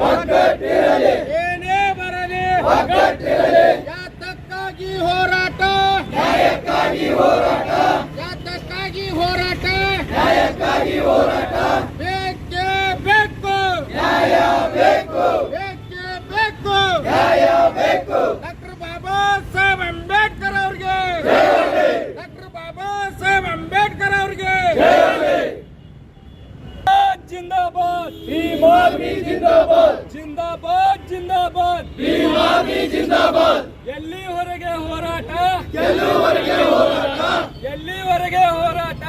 ಒಗ್ಗಟ್ಟಿರಲಿ. ಏನೇ ಬರಲಿ. ಒಗ್ಗಟ್ಟಿರಲಿ. ಯಾತಕ್ಕಾಗಿ ಹೋರಾಟ. ನ್ಯಾಯಕ್ಕಾಗಿ ಹೋರಾಟ. ಜಿಂದಾಬಾದ್. ಜಿಂದಾಬಾದ್ ಜಿಂದಾಬಾದ್. ಭೀಮ್ ಜಿಂದಾಬಾದ್. ಎಲ್ಲಿವರೆಗೆ ಹೋರಾಟ? ಎಲ್ಲಿವರೆಗೆ ಹೋರಾಟ? ಎಲ್ಲಿವರೆಗೆ ಹೋರಾಟ?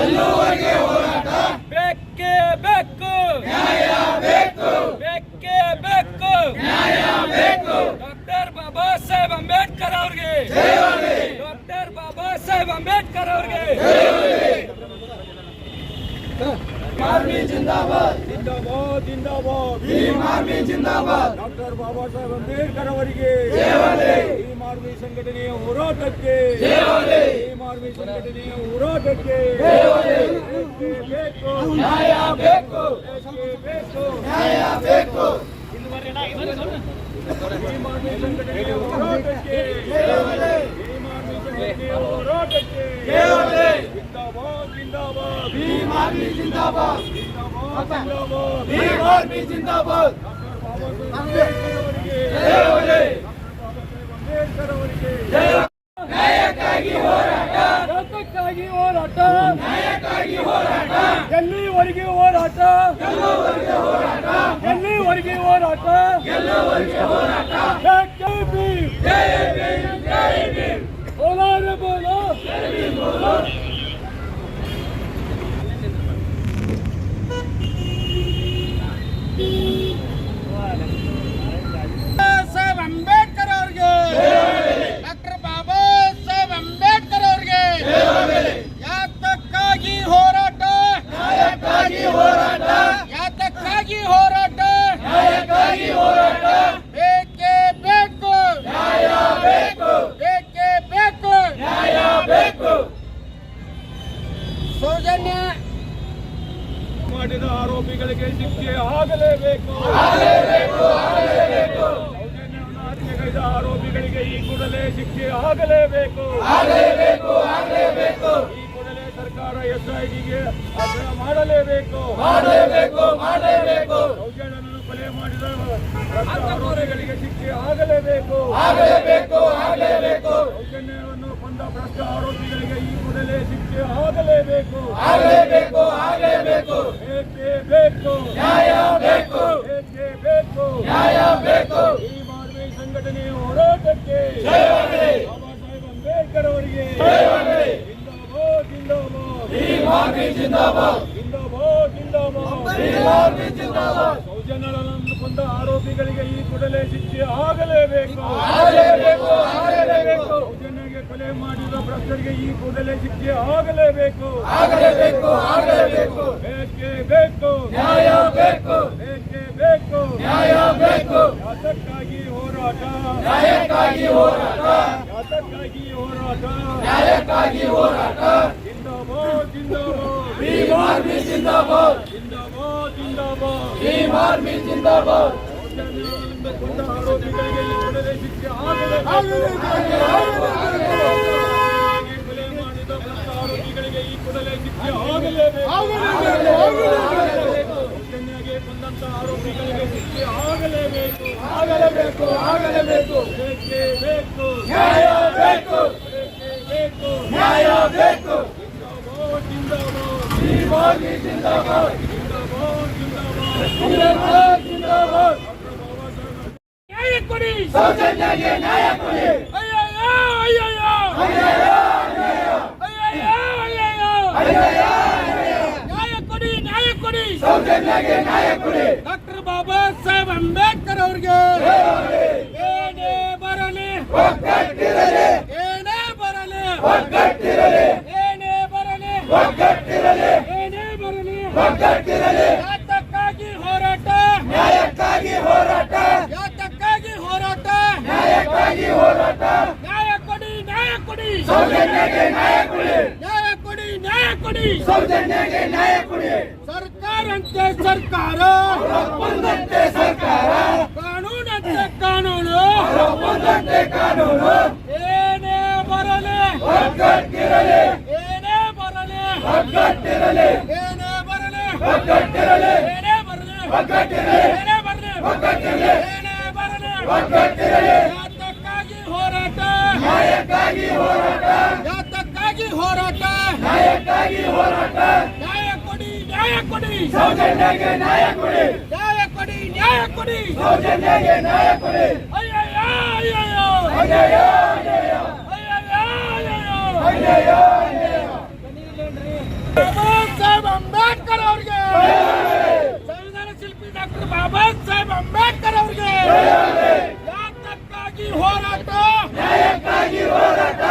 ಎಲ್ಲಿವರೆಗೆ ಹೋರಾಟ? ಬೆಕ್ಕೆ ಬೇಕು ನ್ಯಾಯ ಬೇಕು. ಬೆಕ್ಕೆ ಬೇಕು ನ್ಯಾಯ ಬೇಕು. ಡಾಕ್ಟರ್ ಬಾಬಾ ಸಾಹೇಬ್ ಅಂಬೇಡ್ಕರ್ ಅವ್ರಿಗೆ. ಡಾಕ್ಟರ್ ಬಾಬಾ ಸಾಹೇಬ್ ಅಂಬೇಡ್ಕರ್ ಅವ್ರಿಗೆ. ಜಿಂದಾಬಾದ್. ಆರ್ಮಿ ಜಿಂದಾಬಾದ್ ಡಾಕ್ಟರ್ ಬಾಬಾ ಸಾಹೇಬ್ ಅಂಬೇಡ್ಕರ್ ಅವರಿಗೆ ಭೀಮ್ ಆರ್ಮಿ ಸಂಘಟನೆಯ ಹೋರಾಟಕ್ಕೆ ಭೀಮ್ ಆರ್ಮಿ ಸಂಘಟನೆಯ ಹೋರಾಟಕ್ಕೆ ಬೇಕೇ ಬೇಕು ನ್ಯಾಯ ಬೇಕು ಬೇಕೇ ಬೇಕು ನ್ಯಾಯ ಬೇಕು ಭೀಮ್ ಆರ್ಮಿ ಸಂಘಟನೆಯ ಹೋರಾಟಕ್ಕೆ ಭೀಮ್ ಆರ್ಮಿ ಸಂಘಟನೆಯ ಹೋರಾಟಕ್ಕೆ ಜಿಂದಾಬಾದ್ ಜಿಂದಾಬಾದ್ ಭೀಮ್ ಆರ್ಮಿ ಜಿಂದಾಬಾದ್ ಭೀಮ್ ಅವರಿಗೆ ಅಂಬೇಡ್ಕರ್ ಅವರಿಗೆ ನ್ಯಾಯಕ್ಕಾಗಿ ಹೋರಾಟ ಯಾತಕ್ಕಾಗಿ ಹೋರಾಟ ನ್ಯಾಯಕ್ಕಾಗಿ ಹೋರಾಟ ಎಲ್ಲಿವರೆಗೆ ಹೋರಾಟ ಎಲ್ಲಿವರೆಗೆ ಹೋರಾಟ ಎಲ್ಲಿವರೆಗೆ ಹೋರಾಟ ಜೈ ಭೀಮ್ ಜೈ ಭೀಮ್ ಜೈ ಭೀಮ್ ಬೋಲಾರ ಬೋಲೋ ಸಾಹೇಬ್ Nebraska. ಕೂಡಲೇ ಶಿಕ್ಷೆ ಆಗಲೇಬೇಕು ಆಗಲೇಬೇಕು ಆಗಲೇಬೇಕು ಬೇಕೇ ಬೇಕು ನ್ಯಾಯ ಬೇಕು ಬೇಕೇ ಬೇಕು ನ್ಯಾಯ ಬೇಕು ಯಾತಕ್ಕಾಗಿ ಹೋರಾಟ ನ್ಯಾಯಕ್ಕಾಗಿ ಹೋರಾಟ ಯಾತಕ್ಕಾಗಿ ಹೋರಾಟ ನ್ಯಾಯಕ್ಕಾಗಿ ಹೋರಾಟ ಜಿಂದಾಬಾದ್ ಜಿಂದಾಬಾದ್ ಭೀಮ್ ಆರ್ಮಿ ಜಿಂದಾಬಾದ್ ಜಿಂದಾಬಾದ್ ಜಿಂದಾಬಾದ್ ಭೀಮ್ ಆರ್ಮಿ ಜಿಂದಾಬಾದ್ ಸೌಜನ್ಯಗಳಿಂದ ಕೊಂದ ಆರೋಪಿಗಳಿಗೆ ಈ ಕೂಡಲೇ ಶಿಕ್ಷೆ ಆಗಲೇಬೇಕು ಕೊಲೆ ಮಾಡಿದ ಭ್ರಷ್ಟ ಆರೋಪಿಗಳಿಗೆ ಈ ಕೂಡಲೇ ಕೊಂದಂತ ಆರೋಪಿಗಳಿಗೆ ಶಿಕ್ಷೆ ಆಗಲೇಬೇಕು ಆಗಲೇಬೇಕು ಆಗಲೇಬೇಕು ಬೇಕು ನ್ಯಾಯ ಬೇಕು ಬೇಕು ಜಿಂದಾಬಾದ್ ಜಿಂದಾಬಾದ್ ಜಿಂದಾಬಾದ್ ಜಿಂದಾಬಾದ್ ನ್ಯಾಯ ಕೊಡಿ ಸೌಜನ್ಯಗೆ ಕೊಡಿ ಅಯ್ಯಯ್ಯೋ ಅಯ್ಯಯ್ಯೋ ಅಯ್ಯಯ್ಯೋ ಅಯ್ಯಯ್ಯೋ ಅಯ್ಯಯ್ಯೋ ಅಯ್ಯಯ್ಯೋ ನ್ಯಾಯ ಕೊಡಿ ನ್ಯಾಯ ಕೊಡಿ ಸೌಜನ್ಯಗೆ ನ್ಯಾಯ ಕೊಡಿ ಡಾಕ್ಟರ್ ಬಾಬಾ ಸಾಹೇಬ್ ಅಂಬೇಡ್ಕರ್ ಅವ್ರಿಗೆ ಏನೇ ಬರಲಿ ಒಗ್ಗಟ್ಟಿರಲಿ ಏನೇ ಬರಲಿ ಒಗ್ಗಟ್ಟಿರಲಿ ಏನೇ ಬರಲಿ ಒಗ್ಗಟ್ಟಿರಲಿ ಏನೇ ಬರಲಿ ಒಗ್ಗಟ್ಟಿರಲಿ ಯಾತಕ್ಕಾಗಿ ಹೋರಾಟ ನ್ಯಾಯಕ್ಕಾಗಿ ಹೋರಾಟ ಯಾತಕ್ಕಾಗಿ ಹೋರಾಟ ನ್ಯಾಯಕ್ಕಾಗಿ ಹೋರಾಟ ನ್ಯಾಯ ಕೊಡಿ ನ್ಯಾಯ ಕೊಡಿ ಸೌಜನ್ಯಗೆ ನ್ಯಾಯ ಕೊಡಿ ನ್ಯಾಯ ಕೊಡಿ ನ್ಯಾಯ ಕೊಡಿ ಸೌಜನ್ಯಗೆ ನ್ಯಾಯ ಕೊಡಿ ಸರ್ಕಾರಂತೆ ಸರ್ಕಾರ. ಸರ್ಕಾರ. ಕಾನೂನಂತೆ ಕಾನೂನು. ಕಾನೂನು. ಏನೇ ಬರಲಿ. ಏನೇ ಬರಲಿ. ಏನೇ ಬರಲಿ. ಏನೇ ಬರಲಿ. ಏನೇ ಬರಲಿ. ಏನೇ ಬರಲಿ. ಹೋರಾಟ. ಯಾತಕ್ಕಾಗಿ ಹೋರಾಟ. ನ್ಯಾಯಕ್ಕಾಗಿ ಹೋರಾಟ. ನ್ಯಾಯ ಕೊಡಿ ಸೌಜನ್ಯಗೆ ನ್ಯಾಯ ಕೊಡಿ ನ್ಯಾಯ ಕೊಡಿ ನ್ಯಾಯ ಕೊಡಿ ಸೌಜನ್ಯಗೆ ನ್ಯಾಯ ಕೊಡಿ ಅಯ್ಯಯ್ಯೋ! ಅಯ್ಯಯ್ಯೋ! ಅಯ್ಯಯ್ಯೋ! ಅಯ್ಯಯ್ಯೋ! ಬಾಬಾ ಸಾಹೇಬ್ ಅಂಬೇಡ್ಕರ್ ಅವ್ರಿಗೆ! ಸಂವಿಧಾನ ಶಿಲ್ಪಿ ಡಾಕ್ಟರ್ ಬಾಬಾ ಸಾಹೇಬ್ ಅಂಬೇಡ್ಕರ್ ಅವ್ರಿಗೆ ಯಾತಕ್ಕಾಗಿ ಹೋರಾಟ ನ್ಯಾಯಕ್ಕಾಗಿ ಹೋರಾಟ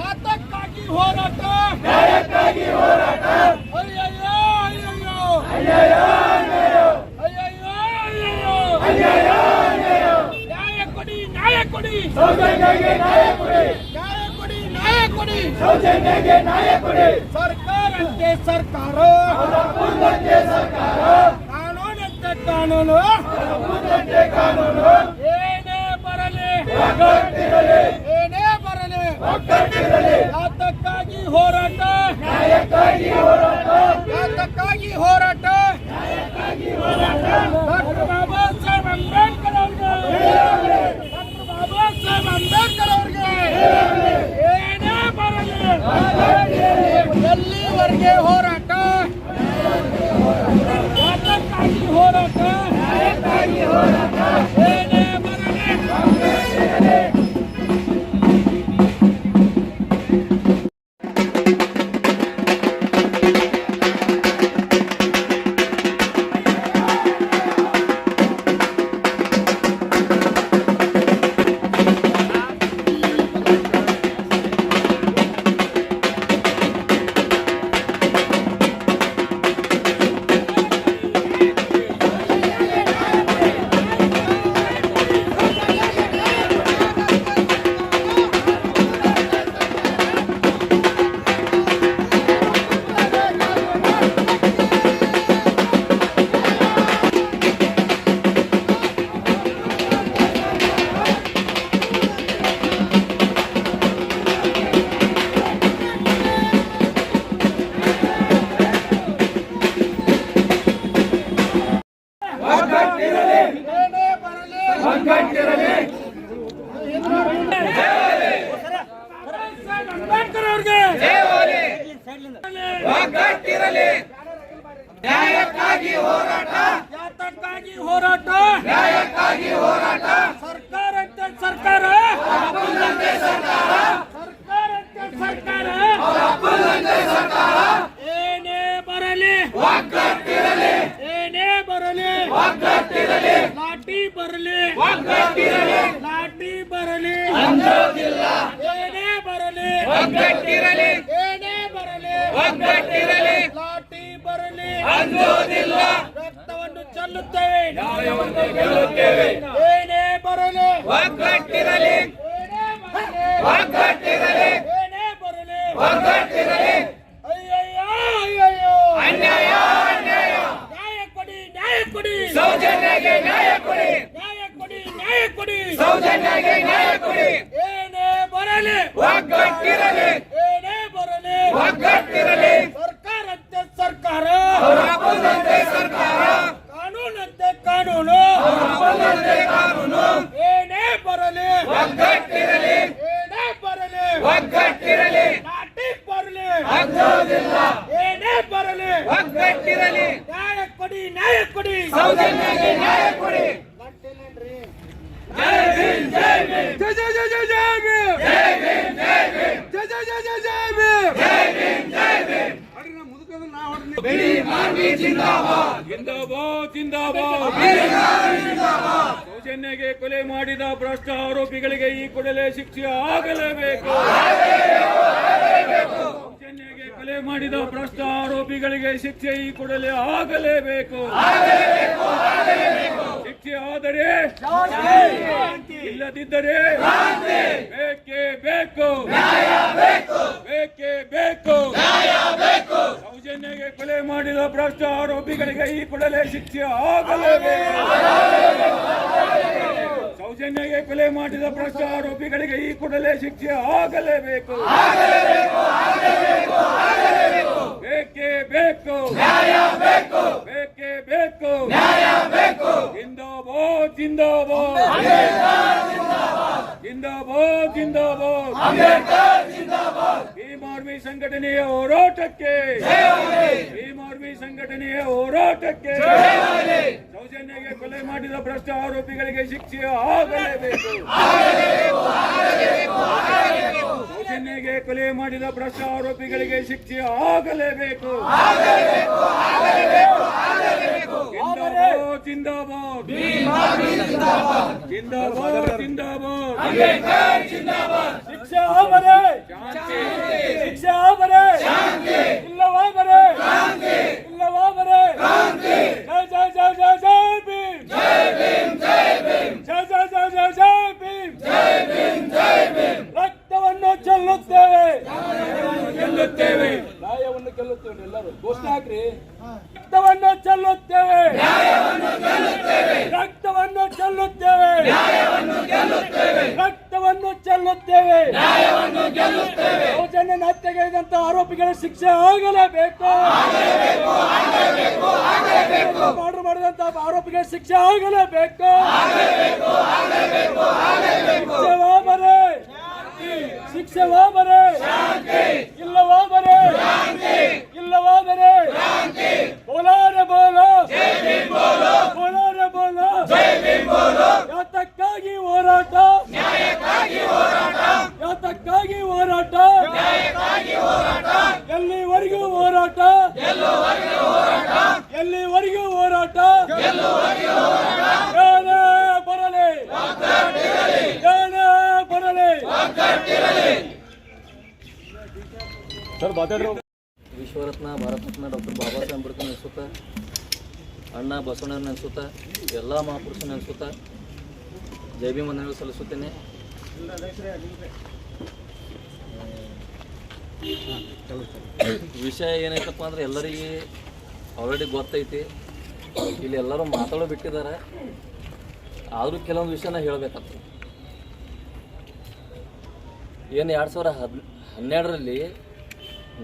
ಯಾತಕ್ಕಾಗಿ ಹೋರಾಟ ನ್ಯಾಯಕ್ಕಾಗಿ ಹೋರಾಟ ಅಯ್ಯಯ್ಯೋ ಅಯ್ಯಯ್ಯೋ ಅನ್ಯಾಯ ಅನ್ಯಾಯ ಅಯ್ಯಯ್ಯೋ ಅಯ್ಯಯ್ಯೋ ಅನ್ಯಾಯ ಅನ್ಯಾಯ ನ್ಯಾಯ ಕೊಡಿ ನ್ಯಾಯ ಕೊಡಿ ಸೌಜನ್ಯಗೆ ನ್ಯಾಯ ಕೊಡಿ ನ್ಯಾಯ ಕೊಡಿ ನ್ಯಾಯ ಕೊಡಿ ಸೌಜನ್ಯಗೆ ನ್ಯಾಯ ಕೊಡಿ ಸರ್ಕಾರಕ್ಕೆ ಸರ್ಕಾರ ಮುಂದಂತೆ ಸರ್ಕಾರ ಕಾನೂನಂತೆ ಕಾನೂನು ಮುಂದಂತೆ ಕಾನೂನು ಏನೇ ಬರಲಿ ಒಗ್ಗಟ್ಟಿರಲಿ ಏನೇ ಬರಲಿ ಒಗ್ಗಟ್ಟಿರಲಿ ಯಾತಕ್ಕಾಗಿ ಹೋರಾಟ ನ್ಯಾಯಕ್ಕಾಗಿ ಹೋರಾಟ ಯಾತಕ್ಕಾಗಿ ಹೋರಾಟ ಡಾಕ್ಟರ್ ಬಾಬಾ ನ್ಯಾಯಕ್ಕಾಗಿ ಹೋರಾಟ. ಯಾತಕ್ಕಾಗಿ ಹೋರಾಟ. ನ್ಯಾಯಕ್ಕಾಗಿ ಹೋರಾಟ ಸರ್ಕಾರಕ್ಕೆ ಸರ್ಕಾರ ಸರ್ಕಾರಕ್ಕೆ ಸರ್ಕಾರ ಏನೇ ಬರಲಿ ಒಗ್ಗಟ್ಟಿರಲಿ ಏನೇ ಬರಲಿ ಒಗ್ಗಟ್ಟಿರಲಿ ಲಾಠಿ ಬರಲಿ ಒಗ್ಗಟ್ಟಿರಲಿ ಲಾಠಿ ಬರಲಿ ಅಂಜೋದಿಲ್ಲ ಏನೇ ಬರಲಿ ಒಗ್ಗಟ್ಟಿರಲಿ ಏನೇ ಬರಲಿ ಒಗ್ಗಟ್ಟಿರಲಿ ಲಾಠಿ ಬರಲಿ ಅಂಜೋದಿಲ್ಲ ರಕ್ತವನ್ನು ಚೆಲ್ಲುತ್ತೇವೆ ನ್ಯಾಯವನ್ನು ಗೆಲ್ಲುತ್ತೇವೆ ಏನೇ ಬರಲಿ ಒಗ್ಗಟ್ಟಿರಲಿ ಏನೇ ಬರಲಿ ಒಗ್ಗಟ್ಟಿರಲಿ ಏನೇ ಬರಲಿ ಒಗ್ಗಟ್ಟಿರಲಿ ಅಯ್ಯಯ್ಯೋ ಅಯ್ಯಯ್ಯೋ ಅನ್ಯಾಯ ಅನ್ಯಾಯ ನ್ಯಾಯ ಕೊಡಿ ನ್ಯಾಯ ಕೊಡಿ ಸೌಜನ್ಯಗೆ ನ್ಯಾಯ ಕೊಡಿ ನ್ಯಾಯ ಕೊಡಿ ನ್ಯಾಯ ಕೊಡಿ ಸೌಜನ್ಯಗೆ ನ್ಯಾಯ ಕೊಡಿ ಏನೇ ಬರಲಿ ಒಗ್ಗಟ್ಟಿರಲಿ ಏನೇ ಬರಲಿ ಒಗ್ಗಟ್ಟಿರಲಿ ಸರ್ಕಾರಕ್ಕೆ ಸರ್ಕಾರ ಮುಂದಂತೆ ಸರ್ಕಾರ ಕಾನೂನಂತೆ ಕಾನೂನು ಮುಂದಂತೆ ಕಾನೂನು ಏನೇ ಬರಲಿ ಒಗ್ಗಟ್ಟಿರಲಿ ಏನೇ ಬರಲಿ ಒಗ್ಗಟ್ಟಿರಲಿ ಲಾಠಿ ಬರಲಿ ಅಂಜೋದಿಲ್ಲ ಏನೇ ಬರಲಿ ಒಗ್ಗಟ್ಟಿರಲಿ ನ್ಯಾಯ ಕೊಡಿ ನ್ಯಾಯ ಕೊಡಿ ಸೌಜನ್ಯಗೆ ನ್ಯಾಯ ಕೊಡಿ. ಜೈ ಭೀಮ್ ಜೈ ಭೀಮ್. ಜೈ ಜೈ ಜೈ ಜೈ ಜೈ ಭೀಮ್. ಜೈ ಭೀಮ್ ಜೈ ಭೀಮ್. ಜೈ ಜೈ ಜೈ ಜೈ ಜೈ ಭೀಮ್. ಜೈ ಭೀಮ್ ಜೈ ಭೀಮ್. ಬಿಳಿ ಮಾರ್ಮಿ ಜಿಂದಾಬಾದ್. ಜಿಂದಾಬಾದ್ ಜಿಂದಾಬಾದ್. ಸೌಜನ್ಯಗೆ ಕೊಲೆ ಮಾಡಿದ ಭ್ರಷ್ಟ ಆರೋಪಿಗಳಿಗೆ ಈ ಕೂಡಲೇ ಶಿಕ್ಷೆ ಆಗಲೇಬೇಕು. ಸೌಜನ್ಯಗೆ ಕೊಲೆ ಮಾಡಿದ ಭ್ರಷ್ಟ ಆರೋಪಿಗಳಿಗೆ ಶಿಕ್ಷೆ ಈ ಕೂಡಲೇ ಆಗಲೇಬೇಕು. ಶಿಕ್ಷೆ ಆದರೆ ಇಲ್ಲದಿದ್ದರೆ ಬೇಕೇ ಬೇಕು. ಬೇಕೇ. ಬೇಕು ಸೌಜನ್ಯಗೆ ಕೊಲೆ ಮಾಡಿದ ಭ್ರಷ್ಟ ಆರೋಪಿಗಳಿಗೆ ಈ ಕೂಡಲೇ ಶಿಕ್ಷೆ ಆಗಲೇಬೇಕು. ಸೌಜನ್ಯಗೆ ಕೊಲೆ ಮಾಡಿದ ಭ್ರಷ್ಟ ಆರೋಪಿಗಳಿಗೆ ಈ ಕೂಡಲೇ ಶಿಕ್ಷೆ ಆಗಲೇಬೇಕು. ಬೇಕೇ ಬೇಕು. ಬೇಕೇ. ಬೇಕು ಜಿಂದಾಬಾದ್ ಜಿಂದಾಬಾದ್. ಜಿಂದಾಬಾದ್ ಜಿಂದಾಬಾದ್. ಭೀಮ್ ಆರ್ಮಿ ಸಂಘಟನೆಯ ಹೋರಾಟಕ್ಕೆ. ಭೀಮ್ ಆರ್ಮಿ ಸಂಘಟನೆಯ ಹೋರಾಟಕ್ಕೆ. ಸೌಜನ್ಯಗೆ ಕೊಲೆ ಮಾಡಿದ ಭ್ರಷ್ಟ ಆರೋಪಿಗಳಿಗೆ ಶಿಕ್ಷೆ ಆಗಲೇಬೇಕು. ಸೌಜನ್ಯಗೆ ಕೊಲೆ ಮಾಡಿದ ಭ್ರಷ್ಟ ಆರೋಪಿಗಳಿಗೆ ಶಿಕ್ಷೆ ಆಗಲೇಬೇಕು. ಜಿಂದಾಬಾದ್ ಜಿಂದಾಬಾದ್. ಜಿಂದಾಬಾದ್ ಜಿಂದಾಬಾದ್. ಶಿಕ್ಷೆ ಆಗಬಾರೆ ಶಿಕ್ಷೆ ಆಗಬಾರೆ ಇಲ್ಲವಾಗಬಾರೆ ಇಲ್ಲವಾಗಬಾರೆ ಜೈ ಜೈ ಜೈ ಜೈ ಜೈ ಭೀಮ್ ಜೈ ಜೈ ಜೈ ಜೈ ಜೈ ಭೀಮ್ ರಕ್ತವನ್ನು ಚೆಲ್ಲುತ್ತೇವೆ ಗೆಲ್ಲುತ್ತೇವೆ ನ್ಯಾಯವನ್ನು ಗೆಲ್ಲುತ್ತೇವೆ ಎಲ್ಲರೂ. ಘೋಷಣೆ ಹಾಕ್ರಿ. ರಕ್ತವನ್ನು ಚೆಲ್ಲುತ್ತೇವೆ. ರಕ್ತವನ್ನು ಚೆಲ್ಲುತ್ತೇವೆ. ರಕ್ತವನ್ನು ಚೆಲ್ಲುತ್ತೇವೆ. ಯೋಜನೆ ಹತ್ಯೆಗೈದಂತ ಆರೋಪಿಗಳ ಶಿಕ್ಷೆ ಆಗಲೇಬೇಕು. ಆರ್ಡರ್ ಮಾಡಿದಂತ ಆರೋಪಿಗಳ ಶಿಕ್ಷೆ ಆಗಲೇಬೇಕು. ಶಿಕ್ಷೆ ವಾಬರೆ ಶಿಕ್ಷೆ ವಾಬರೆ ಇಲ್ಲವಾದರೆ ಇಲ್ಲವಾದರೆ ಬೋಲಾರ ಬೋಲೋ! ಬೋಲಾರ ಬೋಲೋ! ಯಾತಕ್ಕಾಗಿ ಹೋರಾಟ? ಯಾತಕ್ಕಾಗಿ ಹೋರಾಟ? ಎಲ್ಲಿವರೆಗೂ ಹೋರಾಟ? ಎಲ್ಲಿವರೆಗೂ ಹೋರಾಟ? ಏನೇ ಬರಲಿ! ಏನೇ ಬರಲಿ! ವಿಶ್ವರತ್ನ, ಭಾರತರತ್ನ ಡಾಕ್ಟರ್ ಬಾಬಾ ಸಾಹೇಬ್ ಅಂಬೇಡ್ಕರ್ ನೆನೆಸುತ್ತಾ, ಅಣ್ಣ ಬಸವಣ್ಣನ ನೆನೆಸುತ್ತಾ, ಎಲ್ಲ ಮಹಾಪುರುಷ ನೆನೆಸುತ್ತಾ, ಜೈ ಭೀಮ್ ಸಲ್ಲಿಸುತ್ತೇನೆ. ವಿಷಯ ಏನೈತಪ್ಪ ಅಂದ್ರೆ ಎಲ್ಲರಿಗೆ ಆಲ್ರೆಡಿ ಗೊತ್ತೈತಿ. ಇಲ್ಲಿ ಎಲ್ಲರೂ ಮಾತಾಡೋ ಬಿಟ್ಟಿದ್ದಾರೆ. ಆದರೂ ಕೆಲವೊಂದು ವಿಷಯನ ಹೇಳಬೇಕಾಗ್ತದೆ ಏನು ಎರಡು ಸಾವಿರ ಹದ್ ಹನ್ನೆರಡರಲ್ಲಿ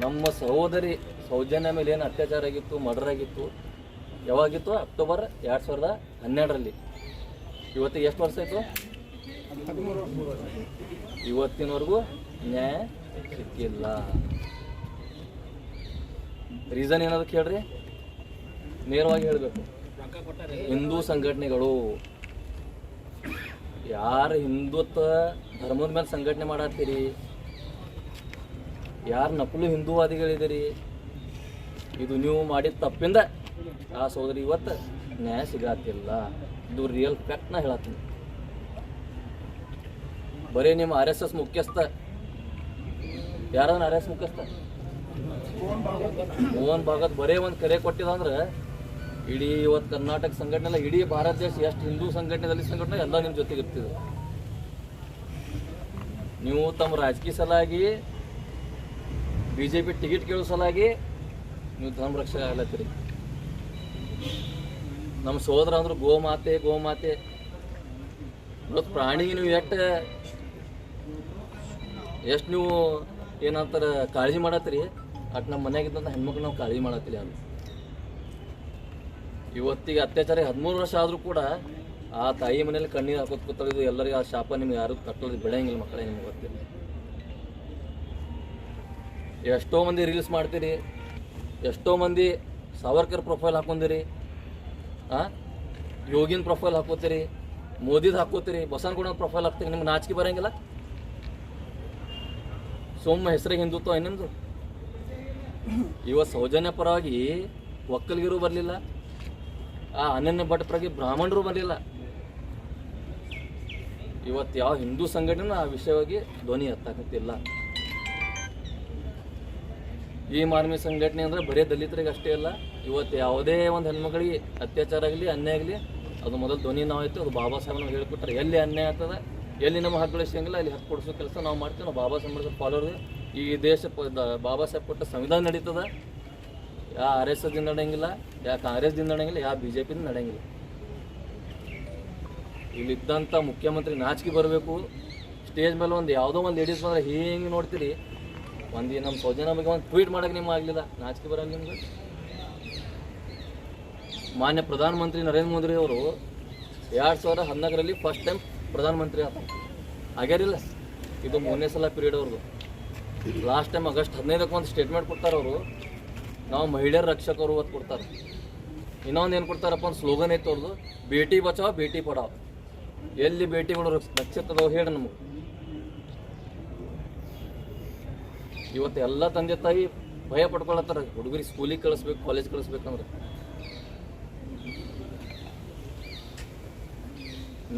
ನಮ್ಮ ಸಹೋದರಿ ಸೌಜನ್ಯ ಮೇಲೆ ಏನು ಅತ್ಯಾಚಾರ ಆಗಿತ್ತು ಮರ್ಡರ್ ಆಗಿತ್ತು, ಯಾವಾಗಿತ್ತು? ಅಕ್ಟೋಬರ್ ಎರಡು ಸಾವಿರದ ಹನ್ನೆರಡರಲ್ಲಿ. ಇವತ್ತಿಗೆ ಎಷ್ಟು ವರ್ಷ ಆಯಿತು? ಇವತ್ತಿನವರೆಗೂ ನ್ಯಾಯ ಸಿಕ್ಕಿಲ್ಲ. ರೀಸನ್ ಏನದಕ್ಕೆ ಹೇಳ್ರಿ ನೇರವಾಗಿ ಹೇಳಬೇಕು. ಹಿಂದೂ ಸಂಘಟನೆಗಳು, ಯಾರು ಹಿಂದುತ್ವ ಧರ್ಮದ ಮೇಲೆ ಸಂಘಟನೆ ಮಾಡತ್ತೀರಿ? ಯಾರು ನಕಲು ಹಿಂದೂವಾದಿಗಳಿದ್ದೀರಿ ಇದು ನೀವು ಮಾಡಿದ ತಪ್ಪಿಂದ ಆ ಸೋದರಿ ಇವತ್ತು ನ್ಯಾಯ ಸಿಗತ್ತಿಲ್ಲ ಇದು ರಿಯಲ್ ಫ್ಯಾಕ್ಟ್ನ ಹೇಳತ್ತೀನಿ. ಬರೀ ನಿಮ್ಮ ಆರ್ ಎಸ್ ಎಸ್ ಮುಖ್ಯಸ್ಥ. ಯಾರನ್ನ ಆರ್ ಎಸ್ ಮುಖ್ಯಸ್ಥ? ಮೋಹನ್ ಭಾಗತ್ ಬರೇ ಒಂದು ಕರೆ ಕೊಟ್ಟಿದಂದ್ರೆ ಇಡೀ ಇವತ್ತು ಕರ್ನಾಟಕ ಸಂಘಟನೆ ಇಡೀ ಭಾರತ ದೇಶ ಎಷ್ಟು ಹಿಂದೂ ಸಂಘಟನೆದಲ್ಲಿ ಸಂಘಟನೆ ಎಲ್ಲ ನಿಮ್ಮ ಜೊತೆಗೆ ಇರ್ತಿದ್ರು ನೀವು ತಮ್ಮ ರಾಜಕೀಯ ಸಲಾಗಿ ಬಿ ಜೆ ಪಿ ಟಿಕೆಟ್ ಕೇಳೋ ಸಲಾಗಿ ನೀವು ಧರ್ಮ ರಕ್ಷಕ ಆಗ್ಲತ್ತೀರಿ. ನಮ್ಮ ಸೋದರ ಅಂದ್ರೆ ಗೋಮಾತೆ ಗೋಮಾತೆ. ಇವತ್ತು ಪ್ರಾಣಿಗೆ ನೀವು ಎಷ್ಟು ಎಷ್ಟು ನೀವು ಏನಂತಾರೆ ಕಾಳಜಿ ಮಾಡತ್ತೀರಿ? ಅಟ್ ನಮ್ಮ ಮನೆಯಾಗಿದ್ದಂಥ ಹೆಣ್ಮಕ್ಳು ನಾವು ಕಾಳಜಿ ಮಾಡತ್ತೀರಿ ಅದು ಇವತ್ತಿಗೆ ಅತ್ಯಾಚಾರ ಹದಿಮೂರು ವರ್ಷ ಆದರೂ ಕೂಡ ಆ ತಾಯಿ ಮನೇಲಿ ಕಣ್ಣೀರು ಹಾಕೋದು ಕೂತಾರೆ ಇದು ಎಲ್ಲರಿಗೂ ಆ ಶಾಪ ನಿಮ್ಗೆ ಯಾರು ಕಟ್ಟೋದು ಬೆಳೆಯಂಗಿಲ್ಲ ಮಕ್ಕಳೇ ನಿಮ್ಗೆ ಗೊತ್ತಿಲ್ಲ. ಎಷ್ಟೋ ಮಂದಿ ರೀಲ್ಸ್ ಮಾಡ್ತೀರಿ, ಎಷ್ಟೋ ಮಂದಿ ಸಾವರ್ಕರ್ ಪ್ರೊಫೈಲ್ ಹಾಕೊಂಡಿರಿ, ಆ? ಯೋಗಿನ ಪ್ರೊಫೈಲ್ ಹಾಕೋತೀರಿ, ಮೋದಿದು ಹಾಕೋತೀರಿ ಬಸವನಗೌಡ ಪ್ರೊಫೈಲ್ ಹಾಕ್ತೀರಿ, ನಿಮ್ಗೆ ನಾಚಿಕೆ ಬರಂಗಿಲ್ಲ? ಸೋಮ ಹೆಸರಿಗೆ ಹಿಂದುತ್ವ ಏನ್ ನಿಮ್ದು? ಇವತ್ತು ಸೌಜನ್ಯ ಪರವಾಗಿ ಒಕ್ಕಲಿಗರು ಬರಲಿಲ್ಲ, ಆ ಅನನ್ಯ ಭಟ್ ಪರವಾಗಿ ಬ್ರಾಹ್ಮಣರು ಬರಲಿಲ್ಲ. ಇವತ್ತು ಯಾವ ಹಿಂದೂ ಸಂಘಟನೆ ಆ ವಿಷಯವಾಗಿ ಧ್ವನಿ ಎತ್ತಾಕತ್ತಿಲ್ಲ. ಈ ಮಾರ್ಮಿ ಸಂಘಟನೆ ಅಂದ್ರೆ ಬರೀ ದಲಿತರಿಗೆ ಅಷ್ಟೇ ಅಲ್ಲ, ಇವತ್ತು ಯಾವುದೇ ಒಂದು ಹೆಣ್ಮಕ್ಳಿಗೆ ಅತ್ಯಾಚಾರ ಆಗಲಿ, ಅನ್ಯಾಯ ಆಗಲಿ, ಅದು ಮೊದಲು ಧ್ವನಿ ನಾವು ಆಯ್ತು ಅದು ಬಾಬಾ ಸಾಹೇಬ್ ನಾವು ಹೇಳ್ಕೊಟ್ರೆ. ಎಲ್ಲಿ ಅನ್ಯಾಯ ಆಗ್ತದ? ಎಲ್ಲಿ ನಮ್ಮ ಹಕ್ಕುಗಳು ಸಿಗಂಗಿಲ್ಲ ಅಲ್ಲಿ ಹಕ್ಕು ಕೊಡಿಸೋ ಕೆಲಸ ನಾವು ಮಾಡ್ತೀವಿ. ನಾವು ಬಾಬಾ ಸಾಹೇಬ್ ಫಾಲೋರ್ ಈ ದೇಶ ಬಾಬಾ ಸಾಹೇಬ್ ಕೊಟ್ಟ ಸಂವಿಧಾನ ನಡೀತದ? ಯಾ ಆರ್ ಎಸ್ ಎಸ್ದಿಂದ ನಡೆಯಂಗಿಲ್ಲ, ಯಾ ಕಾಂಗ್ರೆಸ್ದಿಂದ ನಡೆಯಂಗಿಲ್ಲ, ಯಾ ಬಿ ಜೆ ಪಿಯಿಂದ ನಡೆಯಂಗಿಲ್ಲ. ಇಲ್ಲಿದ್ದಂಥ ಮುಖ್ಯಮಂತ್ರಿ ನಾಚಿಕೆ ಬರಬೇಕು. ಸ್ಟೇಜ್ ಮೇಲೆ ಒಂದು ಯಾವುದೋ ಒಂದು ಲೇಡೀಸ್ ಬಂದರೆ, ಹೀಗೆ ನೋಡ್ತೀರಿ ಒಂದು ನಮ್ಮ ಸೌಜನ್ಯ ಬಗ್ಗೆ ಒಂದು ಟ್ವೀಟ್ ಮಾಡೋಕೆ ನಿಮ್ಗೆ ಆಗಲಿಲ್ಲ. ನಾಚಿಕೆ ಬರಲ್ಲ ನಿಮ್ಗೆ. ಮಾನ್ಯ ಪ್ರಧಾನಮಂತ್ರಿ ನರೇಂದ್ರ ಮೋದಿ ಅವರು ಎರಡು ಸಾವಿರದ ಹದಿನಾಲ್ಕರಲ್ಲಿ ಫಸ್ಟ್ ಟೈಮ್ ಪ್ರಧಾನಮಂತ್ರಿ ಆತ ಆಗ್ಯಾರಿಲ್ಲ ಇದು ಮೂರನೇ ಸಲ ಪೀರಿಯಡ್ ಅವ್ರದ್ದು ಲಾಸ್ಟ್ ಟೈಮ್ ಆಗಸ್ಟ್ ಹದಿನೈದಕ್ಕೆ ಒಂದು ಸ್ಟೇಟ್ಮೆಂಟ್ ಕೊಡ್ತಾರೆ ಅವರು. ನಾವು ಮಹಿಳೆಯರ ರಕ್ಷಕರು ಅಂತ ಕೊಡ್ತಾರೆ. ಇನ್ನೊಂದು ಏನು ಕೊಡ್ತಾರಪ್ಪ ಒಂದು ಸ್ಲೋಗನ್ ಐತೆ ಅವ್ರದ್ದು ಭೇಟಿ ಬಚಾವ್ ಭೇಟಿ ಪಡಾವ್. ಎಲ್ಲಿ ಭೇಟಿಗಳು ರಕ್ಷ ರಕ್ಷಿತದವು ಹೇಳಿ ನಮಗೆ. ಇವತ್ತು ಎಲ್ಲ ತಂದೆ ತಾಯಿ ಭಯ ಪಡ್ಕೊಳತ್ತಾರ. ಹುಡುಗರಿಗೆ ಸ್ಕೂಲಿಗೆ ಕಳಿಸ್ಬೇಕು ಕಾಲೇಜ್ ಕಳಿಸ್ಬೇಕಂದ್ರೆ.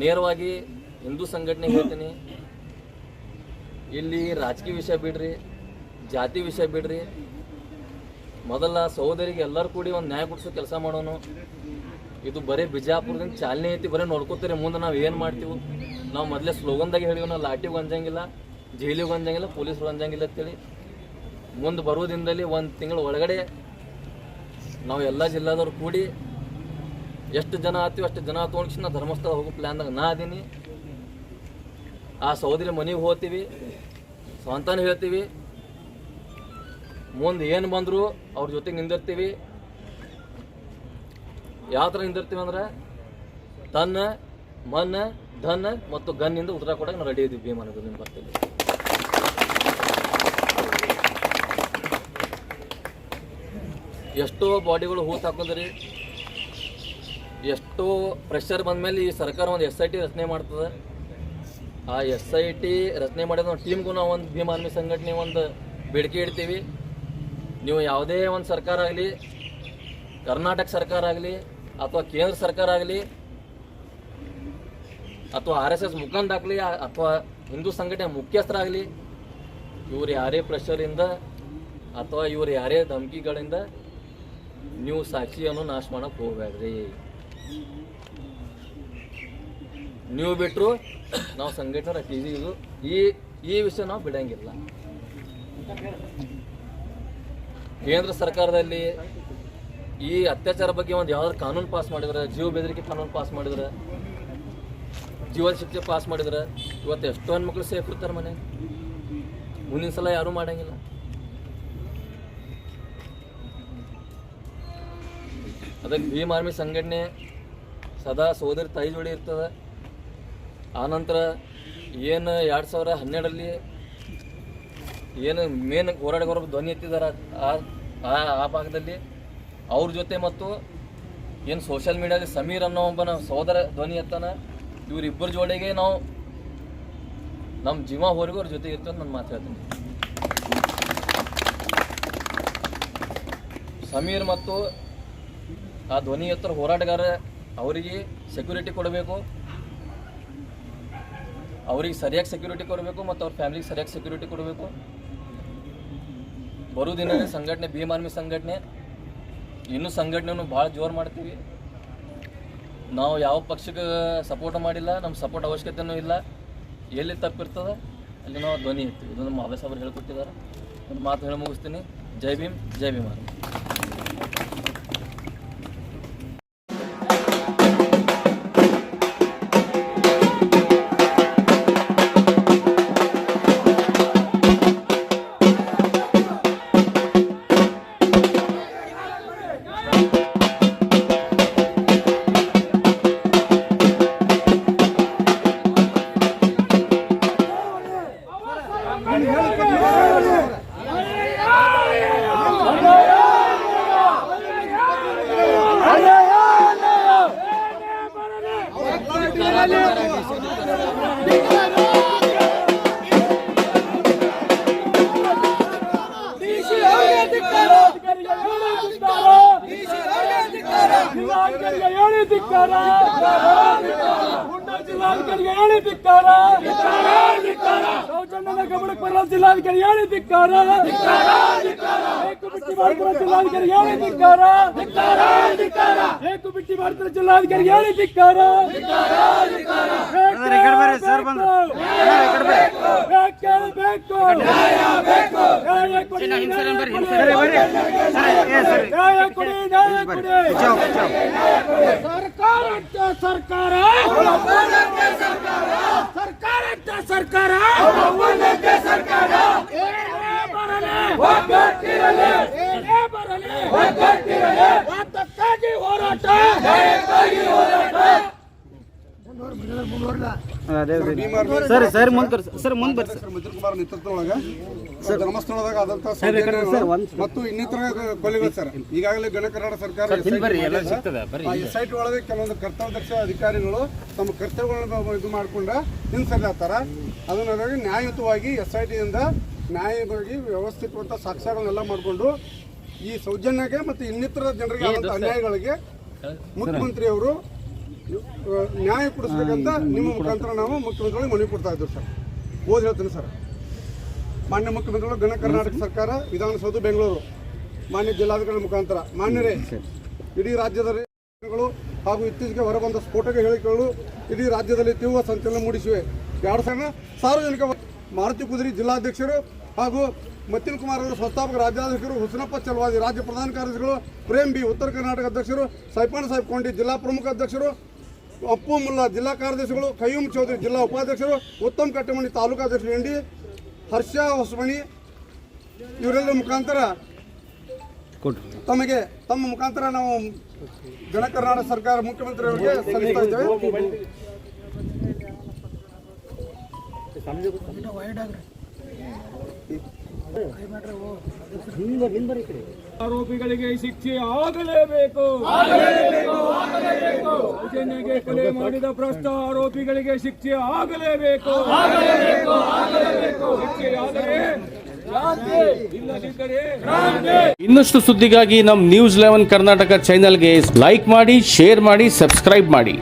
ನೇರವಾಗಿ ಹಿಂದೂ ಸಂಘಟನೆ ಹೇಳ್ತೀನಿ. ಇಲ್ಲಿ ರಾಜಕೀಯ ವಿಷಯ ಬಿಡ್ರಿ, ಜಾತಿ ವಿಷಯ ಬಿಡ್ರಿ. ಮೊದಲ ಸಹೋದರಿಗೆ ಎಲ್ಲರೂ ಕೂಡಿ ಒಂದು ನ್ಯಾಯ ಕೊಡಿಸೋ ಕೆಲಸ ಮಾಡೋನು. ಇದು ಬರೀ ಬಿಜಾಪುರದಿಂದ ಚಾಲನೆ ಐತಿ, ಬರೀ ನೋಡ್ಕೋತೀರಿ. ಮುಂದೆ ನಾವು ಏನು ಮಾಡ್ತೀವಿ? ನಾವು ಮೊದಲೇ ಸ್ಲೋಗನ್ದಾಗ ಹೇಳಿವಿ ನಾವು ಲಾಟಿಗೆ ಅಂಜಂಗಿಲ್ಲ ಜೈಲಿಗೆ ಅಂಜಂಗಿಲ್ಲ ಪೊಲೀಸರು ಅಂಜಂಗಿಲ್ಲ ಅಂತೇಳಿ. ಮುಂದೆ ಬರುವ ದಿನದಲ್ಲಿ ಒಂದು ತಿಂಗಳ ಒಳಗಡೆ ನಾವು ಎಲ್ಲ ಜಿಲ್ಲಾದವ್ರು ಕೂಡಿ ಎಷ್ಟು ಜನ ಆತೀವಿ, ಅಷ್ಟು ಜನ ತೋಣಿಸಿ ನಾ ಧರ್ಮಸ್ಥಳ ಹೋಗೋ ಪ್ಲ್ಯಾನ್ದಾಗ ನಾ ಅದೀನಿ. ಆ ಸಹೋದರಿ ಮನೆಗೆ ಹೋಗ್ತೀವಿ, ಸ್ವಂತನೂ ಹೇಳ್ತೀವಿ. ಮುಂದೆ ಏನು ಬಂದರೂ ಅವ್ರ ಜೊತೆಗೆ ನಿಂದಿರ್ತೀವಿ. ಯಾವ ಥರ ನಿಂದಿರ್ತೀವಿ ಅಂದ್ರೆ ತನ್ನ, ಮನ್ನ ಧನ ಮತ್ತು ಗನ್ನಿಂದ ಉತ್ತರ ಕೊಡೋಕೆ ನಾವು ರೆಡಿ ಇದ್ದೀವಿ ನಿಮ್ಮ ಬರ್ತೀವಿ. ಎಷ್ಟೋ ಬಾಡಿಗಳು ಹೂತು ಹಾಕೋದ್ರಿ, ಎಷ್ಟೋ ಪ್ರೆಷರ್ ಬಂದಮೇಲೆ ಈ ಸರ್ಕಾರ ಒಂದು ಎಸ್ ಐ ಟಿ ರಚನೆ ಮಾಡ್ತದೆ. ಆ ಎಸ್ ಐ ಟಿ ರಚನೆ ಮಾಡಿದ ಟೀಮ್ಗೂ ನಾವು ಒಂದು ಭೀಮ್ ಸಂಘಟನೆ ಒಂದು ಬೇಡಿಕೆ ಇಡ್ತೀವಿ. ನೀವು ಯಾವುದೇ ಒಂದು ಸರ್ಕಾರ ಆಗಲಿ, ಕರ್ನಾಟಕ ಸರ್ಕಾರ ಆಗಲಿ, ಅಥವಾ ಕೇಂದ್ರ ಸರ್ಕಾರ ಆಗಲಿ, ಅಥವಾ ಆರ್ ಎಸ್ ಎಸ್ ಮುಖಂಡಾಗಲಿ ಅಥವಾ ಹಿಂದೂ ಸಂಘಟನೆ ಮುಖ್ಯಸ್ಥರಾಗಲಿ ಇವ್ರು ಯಾರೇ ಪ್ರೆಷರಿಂದ ಅಥವಾ ಇವ್ರು ಯಾರೇ ಧಮಕಿಗಳಿಂದ ನೀವು ಸಾಕ್ಷಿಯನ್ನು ನಾಶ ಮಾಡಕ್ಕೆ ಹೋಗ್ಬೇಡ್ರಿ. ನೀವು ಬಿಟ್ಟರು ನಾವು ಸಂಘಟನೆ ಇದು ಈ ಈ ವಿಷಯ ನಾವು ಬಿಡಂಗಿಲ್ಲ. ಕೇಂದ್ರ ಸರ್ಕಾರದಲ್ಲಿ ಈ ಅತ್ಯಾಚಾರ ಬಗ್ಗೆ ಒಂದು ಯಾವ್ದಾದ್ರು ಕಾನೂನು ಪಾಸ್ ಮಾಡಿದ್ರೆ, ಜೀವ ಬೆದರಿಕೆ ಕಾನೂನು ಪಾಸ್ ಮಾಡಿದ್ರೆ, ಜೀವನ ಶಿಕ್ಷೆ ಪಾಸ್ ಮಾಡಿದ್ರೆ, ಇವತ್ತು ಎಷ್ಟೋ ಹೆಣ್ಮಕ್ಳು ಸೇಫ್ ಇರ್ತಾರೆ ಮನೆ. ಮುಂದಿನ ಸಲ ಯಾರೂ ಮಾಡಂಗಿಲ್ಲ. ಅದಕ್ಕೆ ಭೀಮ್ ಆರ್ಮಿ ಸಂಘಟನೆ ಸದಾ ಸೋದರಿ ತಾಯಿ ಜೋಡಿ ಇರ್ತದೆ. ಆನಂತರ ಏನು ಎರಡು ಸಾವಿರ ಹನ್ನೆರಡರಲ್ಲಿ ಏನು ಮೇನ್ ಹೋರಾಟಗಾರ ಧ್ವನಿ ಎತ್ತಿದ್ದಾರೆ ಆ, ಆ- ಭಾಗದಲ್ಲಿ. ಅವ್ರ ಜೊತೆ ಮತ್ತು ಏನು ಸೋಷಿಯಲ್ ಮೀಡಿಯಾದಲ್ಲಿ ಸಮೀರ್ ಅನ್ನೋ ಒಬ್ಬನ ಸೋದರ ಧ್ವನಿ ಎತ್ತಾನ. ಇವರಿಬ್ಬರ ಜೋಡಿಗೆ ನಾವು ನಮ್ಮ ಜೀವ ಹೋರಿಗೂ ಅವ್ರ ಜೊತೆ ಇರ್ತೇವೆ ನಾನು ಮಾತು ಹೇಳ್ತೀನಿ. ಸಮೀರ್ ಮತ್ತು ಆ ಧ್ವನಿ ಎತ್ತರ ಹೋರಾಟಗಾರ ಅವರಿಗೆ ಸೆಕ್ಯೂರಿಟಿ ಕೊಡಬೇಕು. ಅವರಿಗೆ ಸರಿಯಾಗಿ ಸೆಕ್ಯೂರಿಟಿ ಕೊಡಬೇಕು ಮತ್ತು ಅವ್ರ ಫ್ಯಾಮಿಲಿಗೆ ಸರಿಯಾಗಿ ಸೆಕ್ಯೂರಿಟಿ ಕೊಡಬೇಕು. ಬರೋ ದಿನ ಸಂಘಟನೆ, ಭೀಮ್ ಆರ್ಮಿ ಸಂಘಟನೆ. ಇನ್ನೂ ಸಂಘಟನೆಯನ್ನು ಭಾಳ ಜೋರು ಮಾಡ್ತೀವಿ. ನಾವು ಯಾವ ಪಕ್ಷಕ್ಕೆ ಸಪೋರ್ಟ್ ಮಾಡಿಲ್ಲ ನಮ್ಮ ಸಪೋರ್ಟ್ ಅವಶ್ಯಕತೆಯೂ ಇಲ್ಲ. ಎಲ್ಲಿ ತಪ್ಪಿರ್ತದೆ, ಅಲ್ಲಿ ನಾವು ಧ್ವನಿ ಇರ್ತೀವಿ ಇದು ನಮ್ಮ ಅವ್ರು ಒಂದು ಮಾತು ಹೇಳಿ ಮುಗಿಸ್ತೀನಿ. ಜೈ ಭೀಮ್ ಜೈ ಭೀಮ್ ಸರ್ಕಾರಕ್ಕೆ ಸರ್ಕಾರ. ಸರ್ಕಾರಕ್ಕೆ ಸರ್ಕಾರ. ಬರಲಿ. ಹೋರಾಟ. ಬರಲಿ ಹೋರಾಟ ಸರ್ ಸರ್ ಮುಂದ್ ಸರ್ ಮುಂದ್ ಬರ್ರಿ ಸರ್ ಮಂಜುಲ್ ಕುಮಾರ್ ನೇತೃತ್ವದೊಳಗ ಧರ್ಮಸ್ಥಳದಾಗ ಸೌಜನ್ಯಗಳು ಮತ್ತು ಇನ್ನಿತರ ಕೊಲೆಗಳು ಸರ್. ಈಗಾಗಲೇ ಗಣ ಕರ್ನಾಟಕ ಸರ್ಕಾರ ಸೈಟ್ ಒಳಗೆ ಕೆಲವೊಂದು ಕರ್ತವ್ಯದಕ್ಷ ಅಧಿಕಾರಿಗಳು ತಮ್ಮ ಕರ್ತವ್ಯಗಳನ್ನ ಇದು ಮಾಡ್ಕೊಂಡ ಹಿಂಸರಿಲಾಗ್ತಾರ ಅದನ್ನ ನ್ಯಾಯಯುತವಾಗಿ ಎಸ್ ಐ ಟಿಯಿಂದ ನ್ಯಾಯವಾಗಿ ವ್ಯವಸ್ಥಿತವಂತ ಸಾಕ್ಷ್ಯಗಳನ್ನೆಲ್ಲ ಮಾಡಿಕೊಂಡು ಈ ಸೌಜನ್ಯಗೆ ಮತ್ತು ಇನ್ನಿತರ ಜನರಿಗೆ ಆದಂತ ಅನ್ಯಾಯಗಳಿಗೆ ಮುಖ್ಯಮಂತ್ರಿಯವರು ನ್ಯಾಯ ಕೊಡಿಸ್ಬೇಕಂತ ನಿಮ್ಮ ಮುಖಾಂತರ ನಾವು ಮುಖ್ಯಮಂತ್ರಿಗಳಿಗೆ ಮನವಿ ಕೊಡ್ತಾ ಇದ್ದೀವಿ ಸರ್. ಓದಿ ಹೇಳ್ತೀನಿ ಸರ್. ಮಾನ್ಯ ಮುಖ್ಯಮಂತ್ರಿಗಳು ಗಣ ಕರ್ನಾಟಕ ಸರ್ಕಾರ ವಿಧಾನಸೌಧ ಬೆಂಗಳೂರು. ಮಾನ್ಯ ಜಿಲ್ಲಾಧಿಕಾರಿ ಮುಖಾಂತರ. ಮಾನ್ಯರೇ ಇಡೀ ರಾಜ್ಯದ ಹಾಗೂ ಇತ್ತೀಚೆಗೆ ಹೊರಬಂದ ಸ್ಫೋಟಕ ಹೇಳಿಕೆಗಳು ಇಡೀ ರಾಜ್ಯದಲ್ಲಿ ತೀವ್ರ ಸಂಚಲನ ಮೂಡಿಸಿವೆ. ಎರಡು ಸಾವಿರ ಸಾರ್ವಜನಿಕ ಮಾರುತಿ ಕುದುರಿ ಜಿಲ್ಲಾಧ್ಯಕ್ಷರು ಹಾಗೂ ಮತ್ತಿನ್ ಕುಮಾರ್ ಅವರು ಸಂಸ್ಥಾಪಕ ರಾಜ್ಯಾಧ್ಯಕ್ಷರು ಹುಸನಪ್ಪ ಚಲವಾದಿ ರಾಜ್ಯ ಪ್ರಧಾನ ಕಾರ್ಯದರ್ಶಿಗಳು ಪ್ರೇಮ್ ಬಿ ಉತ್ತರ ಕರ್ನಾಟಕ ಅಧ್ಯಕ್ಷರು ಸೈಪಾನ್ ಸಾಹೇಬ್ ಕೊಂಡಿ ಜಿಲ್ಲಾ ಪ್ರಮುಖ ಅಧ್ಯಕ್ಷರು ಅಪ್ಪು ಮುಲ್ಲಾ ಜಿಲ್ಲಾ ಕಾರ್ಯದರ್ಶಿಗಳು ಕಯ್ಯೂಮ್ ಚೌಧರಿ ಜಿಲ್ಲಾ ಉಪಾಧ್ಯಕ್ಷರು ಉತ್ತಮ್ ಕಟ್ಟಮಣಿ ತಾಲೂಕಾಧ್ಯಕ್ಷರು ಎಂಡಿ ಹರ್ಷ ಹೊಸಮಣಿ ಇವರೆಲ್ಲ ಮುಖಾಂತರ ತಮಗೆ ತಮ್ಮ ಮುಖಾಂತರ ನಾವು ಜನ ಕರ್ನಾಟಕ ಸರ್ಕಾರ ಮುಖ್ಯಮಂತ್ರಿಯವರಿಗೆ ಸಲ್ಲಿಸ್ತಾ ಇದ್ದೇವೆ ಆರೋಪಿಗಳಿಗೆ ಶಿಕ್ಷೆ ಆಗಲೇಬೇಕು. ಸೌಜನ್ಯಗೆ ಕೊಲೆ ಮಾಡಿದ ಭ್ರಷ್ಟ ಆರೋಪಿಗಳಿಗೆ ಶಿಕ್ಷೆ ಆಗಲೇಬೇಕು. ಇನ್ನಷ್ಟು ಸುದ್ದಿಗಾಗಿ ನಮ್ಮ ನ್ಯೂಸ್ ಲೆವೆನ್ ಕರ್ನಾಟಕ ಚಾನೆಲ್ಗೆ ಲೈಕ್ ಮಾಡಿ ಶೇರ್ ಮಾಡಿ ಸಬ್ಸ್ಕ್ರೈಬ್ ಮಾಡಿ.